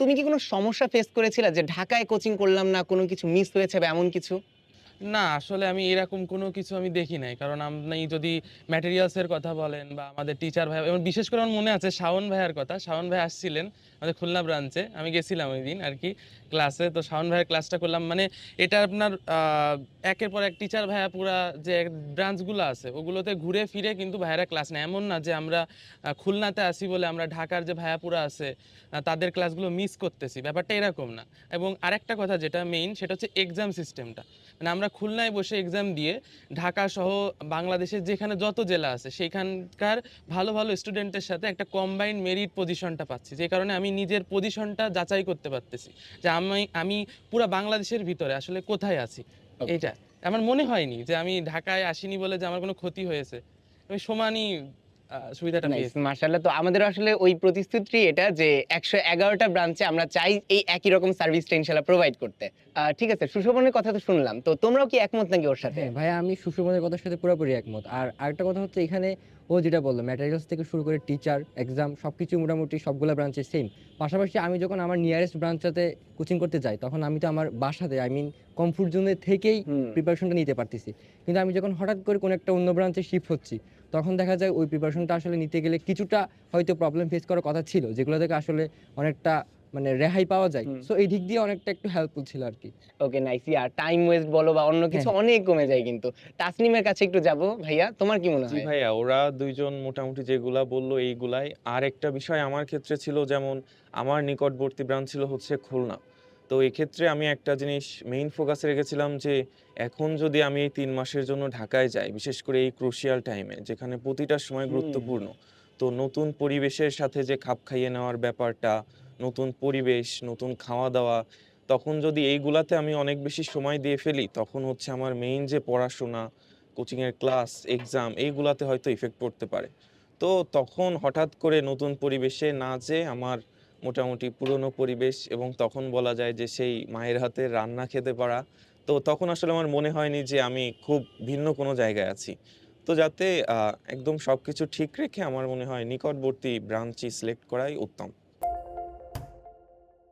তুমি কি কোনো সমস্যা ফেস করেছিলে যে ঢাকায় কোচিং করলাম না, কোনো কিছু মিস হয়েছে বা এমন কিছু? না, আসলে আমি এরকম কোনো কিছু আমি দেখি নাই। কারণ আপনি যদি ম্যাটেরিয়ালসের কথা বলেন বা আমাদের টিচার ভাই, এবং বিশেষ করে আমার মনে আছে শাওন ভাইয়ার কথা। শাওন ভাই আসছিলেন আমাদের খুলনা ব্রাঞ্চে আমি গেছিলাম ওই দিন আর কি ক্লাসে তো শাওন ভাইয়ের ক্লাসটা করলাম। মানে এটা আপনার একের পর এক টিচার ভাইয়া পুরা যে ব্রাঞ্চগুলো আছে, ওগুলোতে ঘুরে ফিরে কিন্তু ভাইয়েরা ক্লাস নেয়। এমন না যে আমরা খুলনাতে আসি বলে আমরা ঢাকার যে ভাইয়াপুরা আছে তাদের ক্লাসগুলো মিস করতেছি। ব্যাপারটা এরকম না। এবং আরেকটা কথা যেটা মেইন সেটা হচ্ছে এক্সাম সিস্টেমটা মানে আমরা খুলনায় বসে এক্সাম দিয়ে ঢাকা সহ বাংলাদেশের যেখানে যত জেলা আছে সেখানকার ভালো ভালো স্টুডেন্টের সাথে একটা কম্বাইন্ড মেরিট পজিশনটা পাচ্ছি। যে কারণে আমি নিজের পজিশনটা যাচাই করতে পারতেছি যে আমি আমি পুরো বাংলাদেশের ভিতরে আসলে কোথায় আছি। এটা আমার মনে হয়নি যে আমি ঢাকায় আসিনি বলে যে আমার কোনো ক্ষতি হয়েছে। আমি সমানই সুবিধাটা পেয়েছি। মার্শাল্লাহ তো আমাদের আসলে ওই প্রতিশ্রুতি এটা যে একশো এগারোটা ব্রাঞ্চে আমরা চাই এই একই রকম সার্ভিসটা ইনশাল্লাহ প্রোভাইড করতে। ঠিক আছে সুশোভনের কথা তো শুনলাম। তো তোমরাও কি একমত নাকি ওর সাথে? হ্যাঁ ভাইয়া আমি সুশোভনের কথার সাথে পুরোপুরি একমত। আর আরেকটা কথা হচ্ছে এখানে ও যেটা বলল ম্যাটেরিয়ালস থেকে শুরু করে টিচার এক্সাম সব কিছু মোটামুটি সবগুলো ব্রাঞ্চে সেম পাশাপাশি আমি যখন আমার নিয়ারেস্ট ব্রাঞ্চটাতে কোচিং করতে যাই তখন আমি তো আমার বাসাতে আই মিন কমফোর্ট জোনে থেকেই। প্রিপারেশনটা নিতে পারতেছি। কিন্তু আমি যখন হঠাৎ করে কোনো একটা অন্য ব্রাঞ্চে শিফট হচ্ছি তখন দেখা যায় ওই প্রিপারেশনটা আসলে নিতে গেলে কিছুটা হয়তো প্রবলেম ফেস করার কথা ছিল যেগুলো থেকে আসলে অনেকটা মানে রেহাই পাওয়া যায়। সো এই দিক দিয়ে অনেকটা একটু হেল্পফুল ছিল আর কি ওকে নাইস ইয়ার টাইম ওয়েস্ট বলো বা অন্য কিছু হ্যাঁ। অনেক কমে যায় কিন্তু। তাসনিমের কাছে একটু যাব ভাইয়া তোমার কি মনে জি হয়? ভাইয়া ওরা দুইজন মোটামুটি যেগুলা বলল এইগুলাই। আর একটা বিষয় আমার ক্ষেত্রে ছিল যেমন আমার নিকটবর্তী ব্রাঞ্চ ছিল হচ্ছে খুলনা। তো এক্ষেত্রে আমি একটা জিনিস মেইন ফোকাসে রেখেছিলাম যে এখন যদি আমি এই তিন মাসের জন্য ঢাকায় যাই বিশেষ করে এই ক্রুশিয়াল টাইমে যেখানে প্রতিটা সময় গুরুত্বপূর্ণ তো নতুন পরিবেশের সাথে যে খাপ খাইয়ে নেওয়ার ব্যাপারটা নতুন পরিবেশ নতুন খাওয়া দাওয়া তখন যদি এইগুলাতে আমি অনেক বেশি সময় দিয়ে ফেলি তখন হচ্ছে আমার মেইন যে পড়াশোনা কোচিংয়ের ক্লাস এক্সাম এইগুলাতে হয়তো ইফেক্ট পড়তে পারে। তো তখন হঠাৎ করে নতুন পরিবেশে না যেয়ে আমার মোটামুটি পুরনো পরিবেশ এবং তখন বলা যায় যে সেই মায়ের হাতে রান্না খেতে পারা। তো তখন আসলে আমার মনে হয়নি যে আমি খুব ভিন্ন কোনো জায়গায় আছি। তো যাতে একদম সব কিছু ঠিক রেখে আমার মনে হয় নিকটবর্তী ব্রাঞ্চই সিলেক্ট করাই উত্তম।